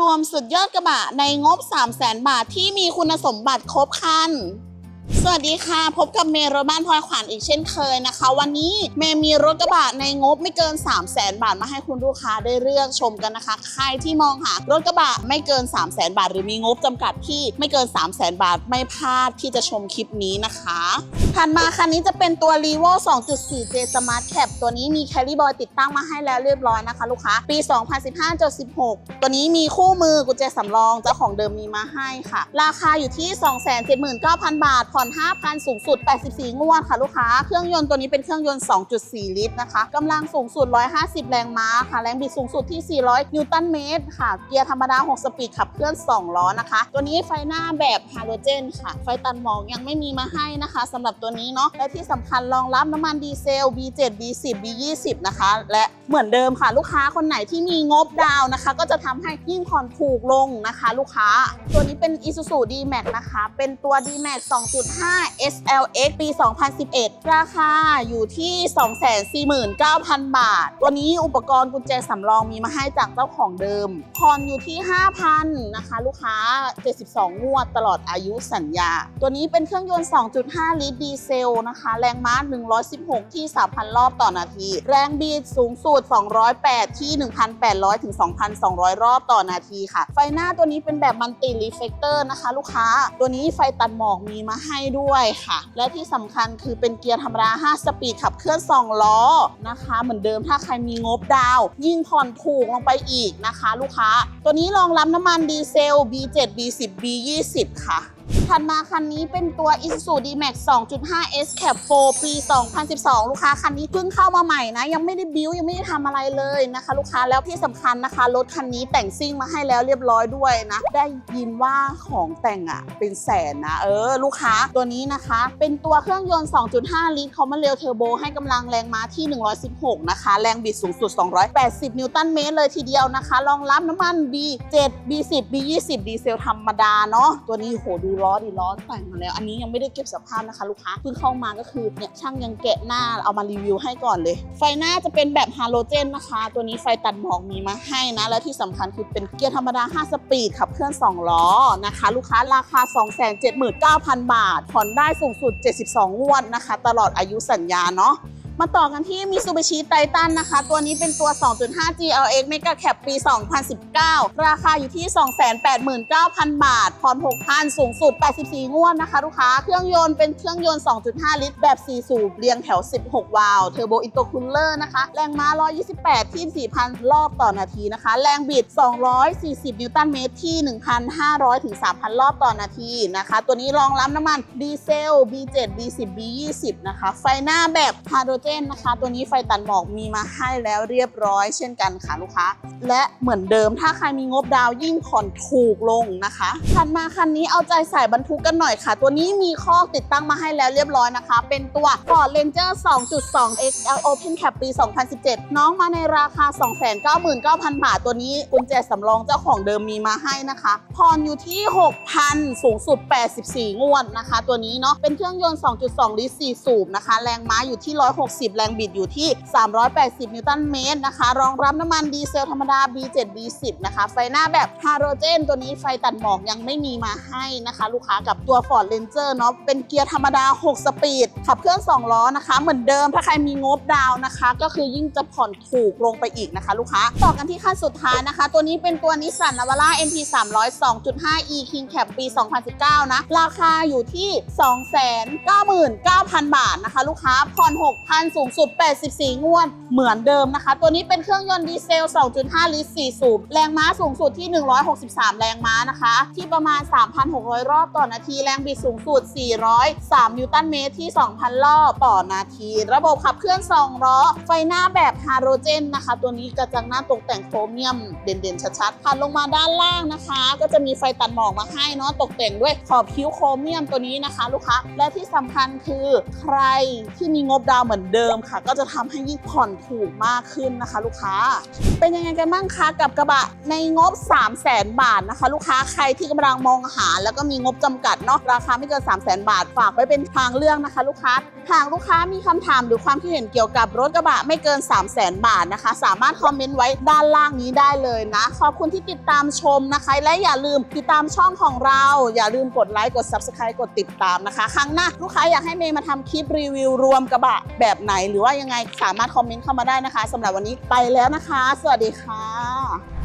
รวมสุดยอดกระบะในงบ 3 0 0แสนบาทที่มีคุณสมบัติครบครัน สวัสดีค่ะ พบกับเมย์รถบ้านพลอยขวัญอีกเช่นเคยนะคะ วันนี้เมย์มีรถกระบะในงบไม่เกิน 3 0 0แสนบาทมาให้คุณลูกค้าได้เลือกชมกันนะคะ ใครที่มองหารถกระบะไม่เกิน 3 0 0แสนบาท หรือมีงบจำกัดที่ไม่เกิน 3 0 0แสนบาทไม่พลาดที่จะชมคลิปนี้นะคะถัดมาคันนี้จะเป็นตัว r e v o 2.4J Smart Cap ตัวนี้มี Carry Boy ติดตั้งมาให้แล้วเรียบร้อยนะคะ ลูกค้า ปี 2015-16 ตัวนี้มีคู่มือกุญแจสำรองเจ้าของเดิมมีมาให้ค่ะ ราคาอยู่ที่ 279,000 บาทผ่อน5,000 สูงสุด 84 งวดค่ะลูกค้า เครื่องยนต์ตัวนี้เป็นเครื่องยนต์ 2.4 ลิตรนะคะกำลังสูงสุด 150 แรงม้าค่ะ แรงบิดสูงสุดที่ 400 นิวตันเมตรค่ะ เกียร์ธรรมดา 6 สปีดขับเคลื่อน 2 ล้อนะคะ ตัวนี้ไฟหน้าแบบฮาโลเจนค่ะ ไฟตันหมอกยังไม่มีมาให้นะคะสำหรับตัวนี้เนาะ และที่สำคัญรองรับน้ำมันดีเซล B7 B10 B20 นะคะ และเหมือนเดิมค่ะ ลูกค้าคนไหนที่มีงบดาวนะคะ ก็จะทำให้ยิ่งผ่อนถูกลงนะคะ ลูกค้า ตัวนี้เป็น Isuzu D-Max นะคะ เป็นตัว D-Max 5 SLX ปี 2011 ราคาอยู่ที่ 249,000 บาทตัวนี้อุปกรณ์กุญแจสำรองมีมาให้จากเจ้าของเดิมผ่อนอยู่ที่ 5,000 นะคะ ลูกค้า 72 งวดตลอดอายุสัญญา ตัวนี้เป็นเครื่องยนต์ 2.5 ลิตรดีเซลนะคะ แรงม้า 116 ที่ 3,000 รอบต่อนาที แรงบีดสูงสุด 208 ที่ 1,800 ถึง 2,200 รอบต่อนาทีค่ะ ไฟหน้าตัวนี้เป็นแบบมัลติรีเฟกเตอร์นะคะ ลูกค้า ตัวนี้ไฟตัดหมอกมีมาให้ด้วยค่ะ และที่สำคัญคือเป็นเกียร์ธรรมดา 5 สปีดขับเคลื่อน 2 ล้อนะคะ เหมือนเดิมถ้าใครมีงบดาว ยิ่งผ่อนถูกลงไปอีกนะคะ ลูกค้า ตัวนี้รองรับน้ำมันดีเซล B7 B10 B20 ค่ะ ถัดมาคันนี้เป็นตัว Isuzu D-Max 2.5 S Cap 4ปี 2012 ลูกค้าคันนี้เพิ่งเข้ามาใหม่นะ ยังไม่ได้บิวยังไม่ได้ทำอะไรเลยนะคะ ลูกค้าแล้วที่สำคัญนะคะ รถคันนี้แต่งซิ่งมาให้แล้วเรียบร้อยด้วยนะ ได้ยินว่าของแต่งอะเป็นแสนนะ เออ ลูกค้าตัวนี้นะคะ เป็นตัวเครื่องยนต์ 2.5 ลิตรคอมมานเรลเทอร์โบให้กำลังแรงม้าที่ 116 นะคะ แรงบิดสูงสุด 280 นิวตันเมตรเลยทีเดียวนะคะรองรับน้ำมัน B7 B10 B20 ดีเซลธรรมดาเนาะตัวนี้โหดูล้อดีล้อแต่งมาแล้ว อันนี้ยังไม่ได้เก็บสภาพนะคะลูกค้าเพิ่งเข้ามาก็คือเนี่ยช่างยังแกะหน้าเอามารีวิวให้ก่อนเลย ไฟหน้าจะเป็นแบบฮาโลเจนนะคะ ตัวนี้ไฟตัดหมอกมีมาให้นะ และที่สำคัญคือเป็นเกียร์ธรรมดา 5 สปีดขับเคลื่อน 2 ล้อนะคะ ลูกค้าราคา 279,000 บาทผ่อนได้สูงสุด 72งวดนะคะ ตลอดอายุสัญญาเนาะ มาต่อกันที่ Mitsubishi Titan นะคะ ตัวนี้เป็นตัว 2.5 GLX Mega Cap ปี 2019 ราคาอยู่ที่ 289,000 บาท ผ่อน 6,000 สูงสุด 84 งวดนะคะ ลูกค้า เครื่องยนต์เป็นเครื่องยนต์ 2.5 ลิตร แบบ 4 สูบ เรียงแถว 16 วาล์วเทอร์โบอินโตคูลเลอร์นะคะ แรงม้า 128 ที่ 4,000 รอบต่อนาทีนะคะ แรงบิด 240 นิวตันเมตรที่ 1,500 ถึง 3,000 รอบต่อนาทีนะคะ ตัวนี้รองรับน้ำมันดีเซล B7 B10 B20 นะคะ ไฟหน้าแบบฮาโดรเจนนะคะ ตัวนี้ไฟตัดหมอกมีมาให้แล้วเรียบร้อยเช่นกันค่ะลูกค้า และเหมือนเดิมถ้าใครมีงบดาวยิ่งผ่อนถูกลงนะคะถัดมาคันนี้เอาใจใส่บรรทุกกันหน่อยค่ะ ตัวนี้มีข้อติดตั้งมาให้แล้วเรียบร้อยนะคะ เป็นตัว Ford Ranger 2.2 XL Open Cap ปี 2017 น้องมาในราคา 299,000 บาท ตัวนี้กุญแจสำรองเจ้าของเดิมมีมาให้นะคะผ่อนอยู่ที่ 6,000 สูงสุด 84 งวดนะคะ ตัวนี้เนาะเป็นเครื่องยนต์ 2.2 ลิตร 4 สูบนะคะ แรงม้าอยู่ที่ 160แรงบิดอยู่ที่ 380 นิวตันเมตรนะคะ รองรับน้ำมันดีเซลธรรมดา B7 B10 นะคะ ไฟหน้าแบบฮาโลเจน ตัวนี้ไฟตัดหมอกยังไม่มีมาให้นะคะ ลูกค้ากับตัว Ford Ranger เนาะเป็นเกียร์ธรรมดา 6 สปีด ขับเคลื่อน 2 ล้อนะคะ เหมือนเดิมถ้าใครมีงบดาวนะคะ ก็คือยิ่งจะผ่อนถูกลงไปอีกนะคะ ลูกค้าต่อกันที่ขั้นสุดท้ายนะคะ ตัวนี้เป็นตัวนิสสันนาวาร่า NT 300 2.5 E King Cap ปี 2019 นะ ราคาอยู่ที่ 299,000 บาทนะคะ ลูกค้าผ่อนสูงสุด 84 งวด เหมือนเดิมนะคะ ตัวนี้เป็นเครื่องยนต์ดีเซล 2.5 ลิตร 4 สูบ แรงม้าสูงสุดที่ 163 แรงม้านะคะ ที่ประมาณ 3,600 รอบต่อนาที แรงบิดสูงสุด 403 นิวตันเมตรที่ 2,000 รอบต่อนาที ระบบขับเคลื่อน 2 ล้อ ไฟหน้าแบบฮาโลเจนนะคะ ตัวนี้กระจังหน้าตกแต่งโครเมียมเด่นๆ ชัดๆถัดลงมาด้านล่างนะคะ ก็จะมีไฟตัดหมอกมาให้เนาะ ตกแต่งด้วยขอบคิ้วโครเมียมตัวนี้นะคะ ลูกค้า และที่สำคัญคือใครที่มีงบดาวเหมือนเดิมเดิมค่ะ ก็จะทำให้ยิ่งผ่อนถูกมากขึ้นนะคะ ลูกค้า เป็นยังไงกันบ้างคะกับกระบะในงบ 3 0 0แสนบาทนะคะ ลูกค้าใครที่กำลังมองหา แล้วก็มีงบจำกัดเนาะราคาไม่เกิน 3 0 0แสนบาทฝากไว้เป็นทางเลือกนะคะ ลูกค้าหากลูกค้ามีคำถามหรือความคิดเห็นเกี่ยวกับรถกระบะไม่เกิน 3 0 0แสนบาทนะคะ สามารถคอมเมนต์ไว้ด้านล่างนี้ได้เลยนะ ขอบคุณที่ติดตามชมนะคะ และอย่าลืมติดตามช่องของเรา อย่าลืมกดไลค์กด subscribe กดติดตามนะคะ ครั้งหน้าลูกค้าอยากให้เมย์มาทำคลิปรีวิวรวมกระบะแบบไหนหรือว่ายังไงสามารถคอมเมนต์เข้ามาได้นะคะสำหรับวันนี้ไปแล้วนะคะ สวัสดีค่ะ